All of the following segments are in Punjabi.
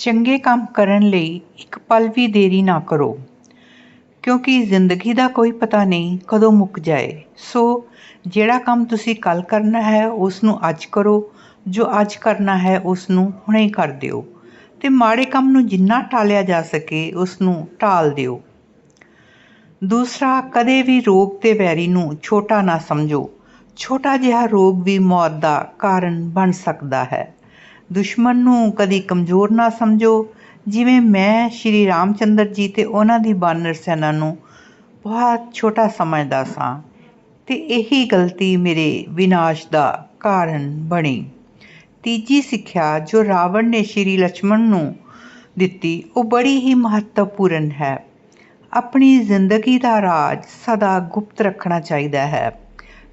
ਚੰਗੇ ਕੰਮ ਕਰਨ ਲਈ ਇੱਕ ਪਲ ਵੀ ਦੇਰੀ ਨਾ ਕਰੋ। ਕਿਉਂਕਿ ਜ਼ਿੰਦਗੀ ਦਾ ਕੋਈ ਪਤਾ ਨਹੀਂ ਕਦੋਂ ਮੁੱਕ ਜਾਏ। ਸੋ, ਜਿਹੜਾ ਕੰਮ ਤੁਸੀਂ ਕੱਲ ਕਰਨਾ ਹੈ ਉਸ ਨੂੰ ਅੱਜ ਕਰੋ। ਜੋ ਅੱਜ ਕਰਨਾ ਹੈ ਉਸ ਨੂੰ ਹੁਣੇ ਕਰ ਦਿਓ। ਤੇ ਮਾੜੇ ਕੰਮ ਨੂੰ ਜਿੰਨਾ ਟਾਲਿਆ ਜਾ ਸਕੇ ਉਸ ਨੂੰ ਟਾਲ ਦਿਓ। ਦੂਸਰਾ, ਕਦੇ ਵੀ ਰੋਗ ਤੇ ਵੈਰੀ ਨੂੰ ਛੋਟਾ ਨਾ ਸਮਝੋ। ਛੋਟਾ ਜਿਹਾ ਰੋਗ ਵੀ ਮੌਤ ਦਾ ਕਾਰਨ ਬਣ ਸਕਦਾ ਹੈ। ਦੁਸ਼ਮਣ ਨੂੰ ਕਦੀ ਕਮਜ਼ੋਰ ਨਾ ਸਮਝੋ। ਜਿਵੇਂ ਮੈਂ ਸ਼੍ਰੀ ਰਾਮਚੰਦਰ ਜੀ ਤੇ ਉਹਨਾਂ ਦੀ ਬਾਨਰ ਸੈਨਾ ਨੂੰ ਬਹੁਤ ਛੋਟਾ ਸਮਝਦਾ ਸਾਂ, ਤੇ ਇਹੀ ਗਲਤੀ ਮੇਰੇ ਵਿਨਾਸ਼ ਦਾ ਕਾਰਨ ਬਣੀ। ਤੀਜੀ ਸਿੱਖਿਆ ਜੋ ਰਾਵਣ ਨੇ ਸ਼੍ਰੀ ਲక్ష్మణ ਨੂੰ ਦਿੱਤੀ, ਉਹ ਬੜੀ ਹੀ ਮਹੱਤਵਪੂਰਨ ਹੈ। ਆਪਣੀ ਜ਼ਿੰਦਗੀ ਦਾ ਰਾਜ ਸਦਾ ਗੁਪਤ ਰੱਖਣਾ ਚਾਹੀਦਾ ਹੈ।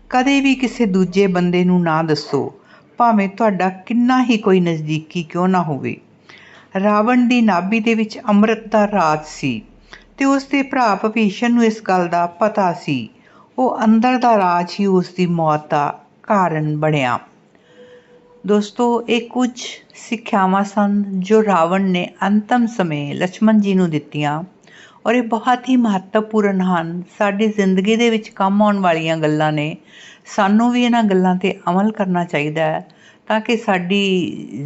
ਕਦੇ ਵੀ ਕਿਸੇ ਦੂਜੇ ਬੰਦੇ ਨੂੰ ਨਾ ਦੱਸੋ। ਭਾਵੇਂ ਤੁਹਾਡਾ ਕਿੰਨਾ ਹੀ ਕੋਈ ਨਜ਼ਦੀਕੀ ਕਿਉਂ ਨਾ ਹੋਵੇ। ਰਾਵਣ ਦੀ ਨਾਭੀ ਦੇ ਵਿੱਚ ਅੰਮ੍ਰਿਤ ਦਾ ਰਾਜ ਸੀ ਤੇ ਉਸ ਦੇ ਭਰਾ ਭਵਿਸ਼ਨ ਨੂੰ ਇਸ ਗੱਲ ਦਾ ਪਤਾ ਸੀ। ਉਹ ਅੰਦਰ ਦਾ ਰਾਜ ਹੀ ਉਸ ਦੀ ਮੌਤ ਦਾ ਕਾਰਨ ਬਣਿਆ। ਦੋਸਤੋ, ਇਹ ਕੁਝ ਸਿੱਖਿਆਵਾਂ ਸਨ ਜੋ ਰਾਵਣ ਨੇ ਅੰਤਮ ਸਮੇਂ ਲਛਮਣ ਜੀ ਨੂੰ ਦਿੱਤੀਆਂ। ਔਰ ਇਹ ਬਹੁਤ ਹੀ ਮਹੱਤਵਪੂਰਨ ਹਨ। ਸਾਡੀ ਜ਼ਿੰਦਗੀ ਦੇ ਵਿੱਚ ਕੰਮ ਆਉਣ ਵਾਲੀਆਂ ਗੱਲਾਂ ਨੇ। ਸਾਨੂੰ ਵੀ ਇਹਨਾਂ ਗੱਲਾਂ ਤੇ ਅਮਲ ਕਰਨਾ ਚਾਹੀਦਾ ਹੈ ਤਾਂ ਕਿ ਸਾਡੀ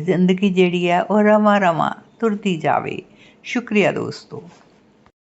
ਜ਼ਿੰਦਗੀ ਜਿਹੜੀ ਹੈ ਉਹ ਰਵਾਂ ਰਵਾਂ ਤੁਰਦੀ ਜਾਵੇ। ਸ਼ੁਕਰੀਆ ਦੋਸਤੋ।